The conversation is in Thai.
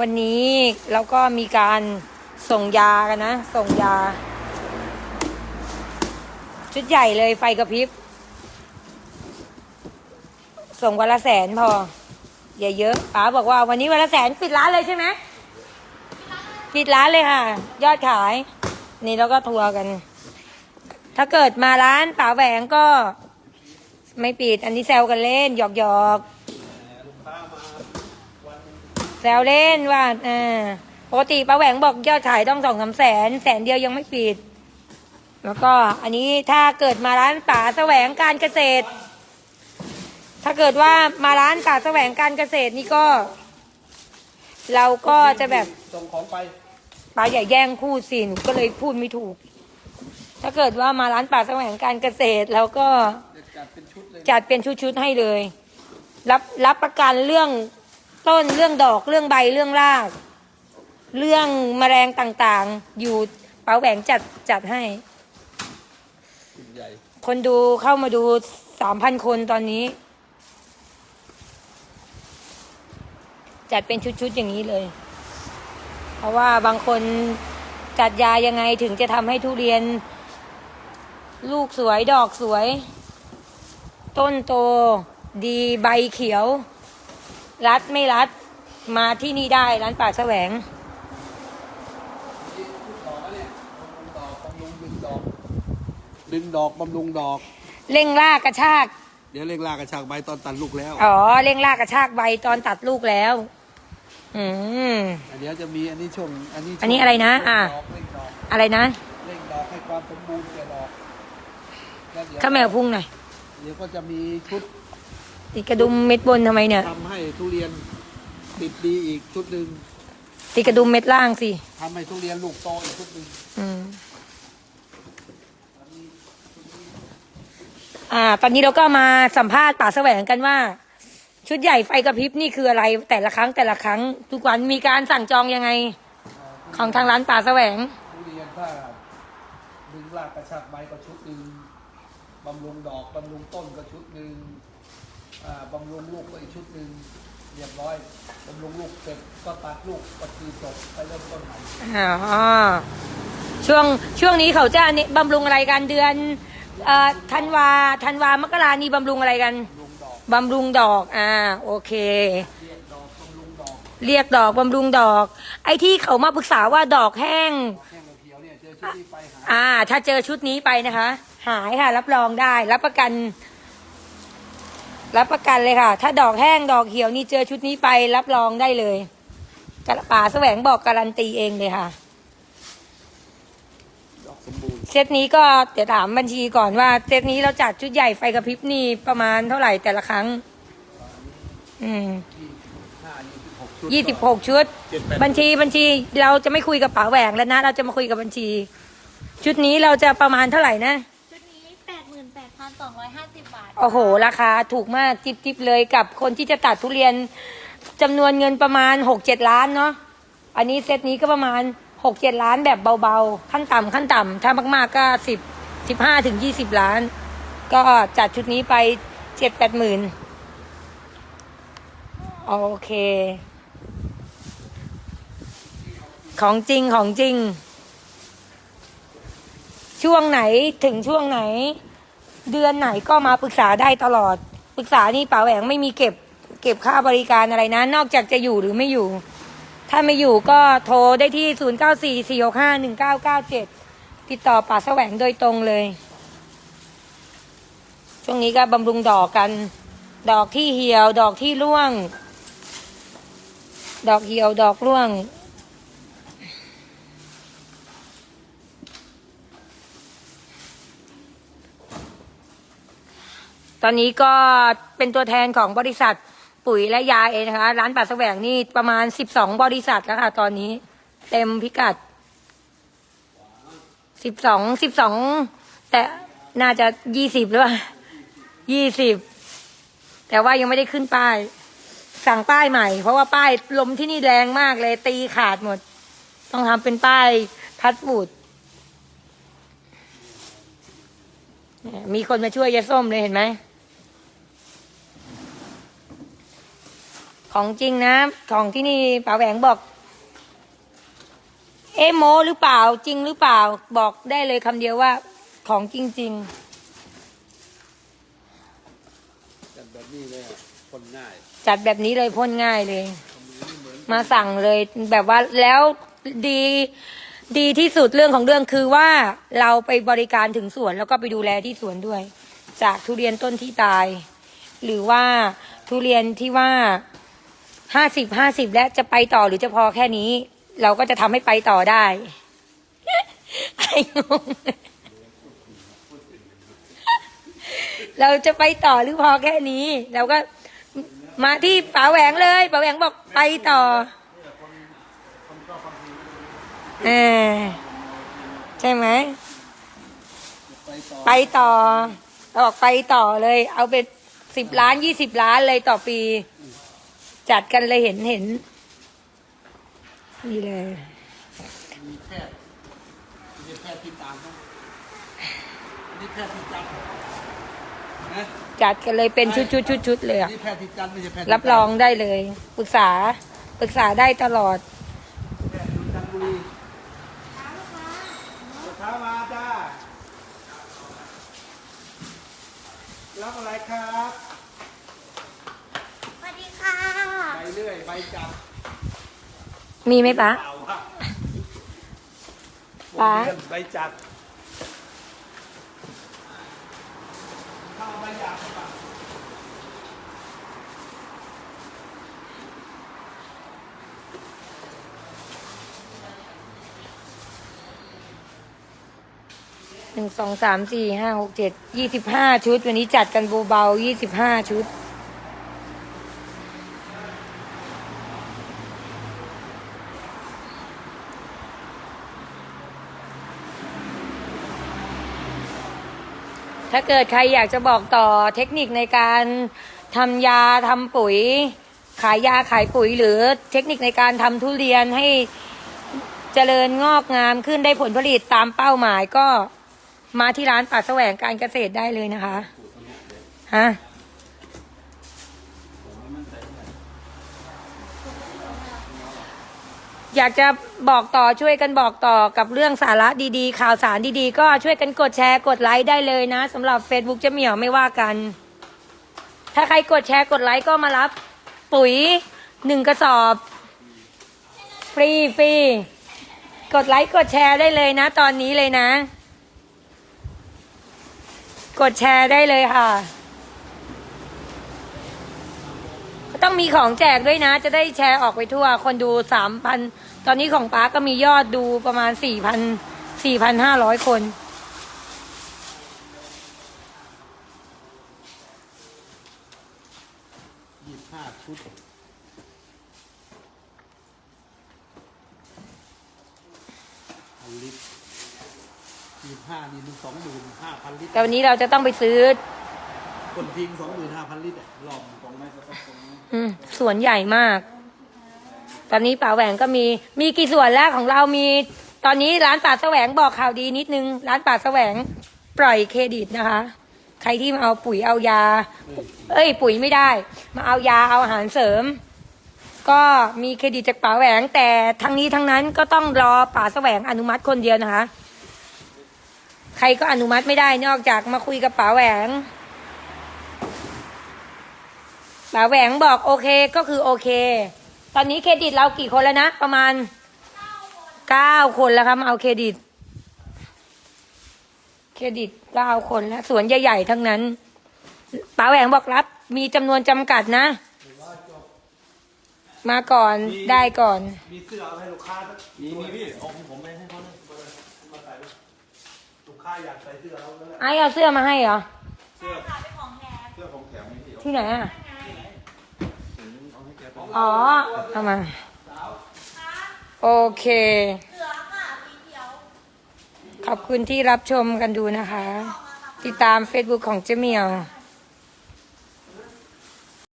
วันนี้เราก็มีการส่งยากันนะ ส่งยา ชุดใหญ่เลยไฟกระพริบ ส่งวันละแสนพอ อย่าเยอะป๋าบอกว่าวันนี้วันละแสนปิดร้านเลยใช่ไหมปิดร้านเลยค่ะ ยอดขาย นี่เราก็ทัวร์กัน ถ้าเกิดมาร้านป๋าแหวงก็ ไม่ปิดอันนี้แซวกันเล่นหยอกหยอก แซวเล่นว่าเออปกติป๋าแหวงบอกยอดขายต้องสองสามแสนแสนเดียวยังไม่ปิด แล้วก็อันนี้ถ้าเกิดมาร้านป๋าแสวงการเกษตร ถ้าเกิดว่ามาร้านป๋าแสวงการเกษตรนี่ก็ เราก็จะแบบส่งของไปป๋าอย่าแย่งพูดสิหนูก็เลยพูดไม่ถูก ถ้าเกิดว่ามาร้านป่าแสวงการเกษตรแล้วก็จะจัดเป็นชุดเลยจัดเป็นชุดๆให้เลย รับรับประกันเรื่อง ต้นเรื่องดอกเรื่องใบเรื่องราก เรื่องแมลงต่างๆ อยู่เป๋าแหวงจัดจัดให้ คนดูเข้ามาดูสามพันคนตอนนี้ จัดเป็นชุดๆอย่างนี้เลย เพราะว่าบางคนจัดยายังไงถึงจะทำให้ทุเรียน ลูกสวยดอกสวย ต้นโตดีใบเขียว รัดไม่รัด มาที่นี่ได้ร้านป่าแสวงนี่ชุดดอกอะเนี่ยบำรุงดอกบำรุงดึงดอกดึงดอกบำรุงดอก เร่งรากกระชาก เดี๋ยวเร่งรากกระชากใบตอนตัดลูกแล้วอ๋อ เร่งรากกระชากใบตอนตัดลูกแล้ว อืม อันเดี๋ยวจะมีอันนี้ช่วงอันนี้ช่วงอันนี้อะไรนะอะ เร่งดอกเร่งดอกอะไรนะเร่งดอกให้ความสมบูรณ์แก่ดอกแล้วเดี๋ยวข้าแมวพุ่งหน่อยเดี๋ยวก็จะมีชุด ติดกระดุมเม็ดบนทำไมเนี่ย ทำให้ทุเรียนติดดีอีกชุดหนึ่งติดกระดุมเม็ดล่างสิ ทำให้ทุเรียนลูกโตอีกชุดหนึ่งอืม อ่า ตอนนี้เราก็มาสัมภาษณ์ป่าแสวงกันว่า ชุดใหญ่ไฟกระพริบนี่คืออะไร แต่ละครั้งแต่ละครั้ง ทุกวันมีการสั่งจองยังไง ของทางร้านป่าแสวง ทุเรียนถ้าดึงรากกระชากใบก็ชุดหนึ่งบำรุงดอกบำรุงต้นก็ชุดหนึ่งอ่า บำรุงลูกก็อีกชุดหนึ่งเรียบร้อยบำรุงลูกเสร็จก็ตัดลูกก็คือจบไปเริ่มต้นใหม่อ๋อช่วงช่วงนี้เขาจะเนี่ยบำรุงอะไรกันเดือนเอ่อธันวาธันวามกรานี่บำรุงอะไรกันบำรุงดอกบำรุงดอกอ่าโอเคเรียกดอกบำรุงดอกเรียกดอกบำรุงดอก ไอ้ที่เขามาปรึกษาว่าดอกแห้งแห้งกับเขียวเนี่ยเจอชุดที่ไปหาอ่า ถ้าเจอชุดนี้ไปนะคะ หายค่ะ รับรองได้ รับประกัน รับประกันเลยค่ะ ถ้าดอกแห้งดอกเขียวนี่เจอชุดนี้ไปรับรองได้เลยกระป่าแสวงบอกการันตีเองเลยค่ะดอกสมบูรณ์เซตนี้ก็เดี๋ยวถามบัญชีก่อนว่าเซตนี้เราจัดชุดใหญ่ไฟกระพริบนี่ประมาณเท่าไหร่แต่ละครั้ง อืมห้ายี่สิบหกชุดยี่สิบหกชุดเจ็ดแปดบัญชีบัญชีเราจะไม่คุยกับป๋าแหวงแล้วนะ เราจะมาคุยกับบัญชี ชุดนี้เราจะประมาณเท่าไหร่นะ 50 บาท โอ้โห ราคาถูกมากจิบจิบเลยกับคนที่จะตัดทุเรียนจำนวนเงินประมาณหกเจ็ดล้านเนาะอันนี้เซตนี้ก็ประมาณหกเจ็ดล้านแบบเบาๆ ขั้นต่ำขั้นต่ำถ้ามากๆก็สิบสิบห้าถึงยี่สิบล้าน ก็จัดชุดนี้ไปเจ็ดแปดหมื่นโอเค ของจริงของจริง ช่วงไหนถึงช่วงไหน เดือนไหนก็มาปรึกษาได้ตลอด ปรึกษานี่ป๋าแหวงไม่มีเก็บ เก็บค่าบริการอะไรนะ นอกจากจะอยู่หรือไม่อยู่ ถ้าไม่อยู่ก็โทรได้ที่ 0 9 4 4 6 5 1 9 9 7 ติดต่อป่าแสวงโดยตรงเลย ช่วงนี้ก็บำรุงดอกกัน ดอกที่เหี่ยว ดอกที่ร่วง ดอกเหี่ยว ดอกร่วง ตอนนี้ก็เป็นตัวแทนของบริษัทปุ๋ยและยาเองนะคะ ร้านป่าแสวงนี่ประมาณสิบสองบริษัทแล้วค่ะตอนนี้ เต็มพิกัดสิบสองสิบสองแต่น่าจะยี่สิบหรือเปล่ายี่สิบแต่ว่ายังไม่ได้ขึ้นป้าย สั่งป้ายใหม่ เพราะว่าป้ายลมที่นี่แรงมากเลย ตีขาดหมด ต้องทำเป็นป้ายพัดบูดมีคนมาช่วยยาส้มเลยเห็นไหม ของจริงนะ ของที่นี่ป๋าแหวงบอก เอะโมหรือเปล่าจริงหรือเปล่า บอกได้เลยคำเดียวว่า ของจริง จัดแบบนี้เลยอะคนง่ายๆ จัดแบบนี้เลยพ่นง่ายเลย มาสั่งเลยแบบว่าแล้วดีดีที่สุดเรื่องของเรื่องคือว่าเราไปบริการถึงสวนแล้วก็ไปดูแลที่สวนด้วย จากทุเรียนต้นที่ตาย หรือว่าทุเรียนที่ว่า ห้าสิบห้าสิบและจะไปต่อหรือจะพอแค่นี้ เราก็จะทำให้ไปต่อได้ไอ้งงเราจะไปต่อหรือพอแค่นี้ เราก็มาที่ป๋าแหวงเลยป๋าแหวงบอกไปต่อเออใช่ไหมไปต่อไปต่อเราบอกไปต่อเลย เอาเป็นสิบล้านยี่สิบล้านเลยต่อปี จัดกันเลยเห็นเห็น นี่เลยมีแพทย์มีแพทย์ที่ตามนะนี่แพทย์ที่จันทร์นะจัดกันเลยเป็นชุดชุดชุดชุดเลยอะนี่แพทย์ที่จันทร์ไม่ใช่แพทย์ที่รับรองได้เลยปรึกษาปรึกษาได้ตลอดแพทย์ที่จันทบุรีเช้ามาจ้ารับอะไรครับ เลื่อยใบจับมีไหมปะ เปล่าวะป๊าเลื่อนใบจับเข้าใบจับป่ะหนึ่งสองสามสี่ห้าหกเจ็ดยี่สิบห้าชุด วันนี้จัดกันเบาๆยี่สิบห้าชุด ถ้าเกิดใครอยากจะบอกต่อเทคนิคในการทำยาทำปุ๋ย ขายยาขายปุ๋ย หรือเทคนิคในการทำทุเรียนให้เจริญงอกงามขึ้นได้ผลผลิตตามเป้าหมายก็มาที่ร้านป่าแสวงการเกษตรได้เลยนะคะฮะ อยากจะบอกต่อช่วยกันบอกต่อกับเรื่องสาระดีๆ ข่าวสารดีๆ ก็ช่วยกันกดแชร์กดไลค์ได้เลยนะสำหรับ Facebook เจะเหมียวไม่ว่ากัน ถ้าใครกดแชร์กดไลค์ก็มารับ ปุ๋ยหนึ่งกระสอบ ฟรีฟรีกดไลค์กดแชร์ได้เลยนะ ตอนนี้เลยนะ กดแชร์ได้เลยค่ะ ก็ ต้องมีของแจกด้วยนะ จะได้แชร์ออกไปทั่ว คนดูสามพันตอนนี้ของป้าก็มียอดดูประมาณสี่พันสี่พันห้าร้อยคน ยี่สิบห้าชุดพันลิตรยี่สิบห้านี่มันสองหมื่นห้าพันลิตร แต่วันนี้เราจะต้องไปซื้อ คนทิ้งสองหมื่นห้าพันลิตรอะรอบสองไม้ก็ต้องสองไม้อืมสวนใหญ่มาก ตอนนี้ป่าแหวงก็มี มีกี่ส่วนแล้วของเรามี ตอนนี้ร้านป่าแสวงบอกข่าวดีนิดนึง ร้านป่าแสวงปล่อยเครดิตนะคะ ใครที่มาเอาปุ๋ยเอายา เอ้ย ปุ๋ยไม่ได้ มาเอายาเอาอาหารเสริม ก็มีเครดิตจากป่าแหวง แต่ทั้งนี้ทั้งนั้นก็ต้องรอป่าแสวงอนุมัติคนเดียวนะคะ ใครก็อนุมัติไม่ได้นอกจากมาคุยกับป่าแหวง ป๋าแหวงบอกโอเคก็คือโอเค ตอนนี้เครดิตเรากี่คนแล้วนะ ประมาณเก้าคนแล้วครับมาเอาเครดิต เครดิตเก้าคนแล้วสวนใหญ่ๆทั้งนั้นป๋าแหวงบอกรับ มีจำนวนจำกัดนะ มาก่อนได้ก่อน มีเสื้อเอาให้ลูกค้าสักมีมีพี่เอาของผมไปให้เขาเลยมาใส่เลยลูกค้าอยากใส่เสื้อเราแล้วแหละไอเอาเสื้อมาให้เหรอ เสื้อค่ะเป็นของแถมเสื้อของแถมไหมพี่เอา ที่ไหนอะ เอาให้แกไป อ๋อเอามา โอเค ขอบคุณที่รับชมกันดูนะคะ ติดตาม Facebook ของเจเมียว